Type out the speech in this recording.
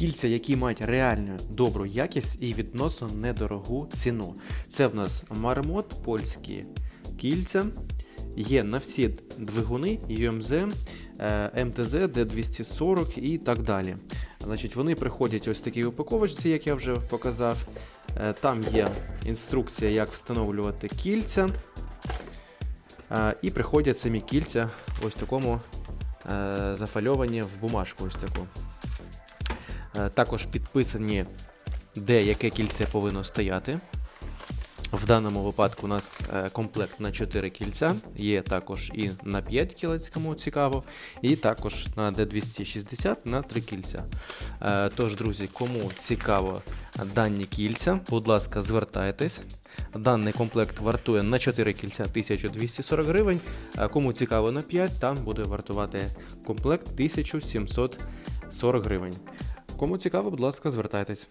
кільця, які мають реальну добру якість і відносно недорогу ціну. Це в нас мармот, польські кільця. Є на всі двигуни UMZ, МТЗ, D240 і так далі. Значить, вони приходять ось в такій упаковочці, як я вже показав. Е, Там є інструкція, як встановлювати кільця. Е, І приходять самі кільця ось такому е, зафальовані в бумажку. Ось таку. Е, Також підписані, де яке кільце повинно стояти. В даному випадку у нас е, комплект на 4 кільця, є також і на 5 кілець, кому цікаво, і також на D260 на 3 кільця. Е, Тож, друзі, кому цікаво дані кільця, будь ласка, звертайтесь. Даний комплект вартує на 4 кільця 1240 гривень. а Кому цікаво на 5, там буде вартувати комплект 1740 гривень. Кому цікаво, будь ласка, звертайтесь.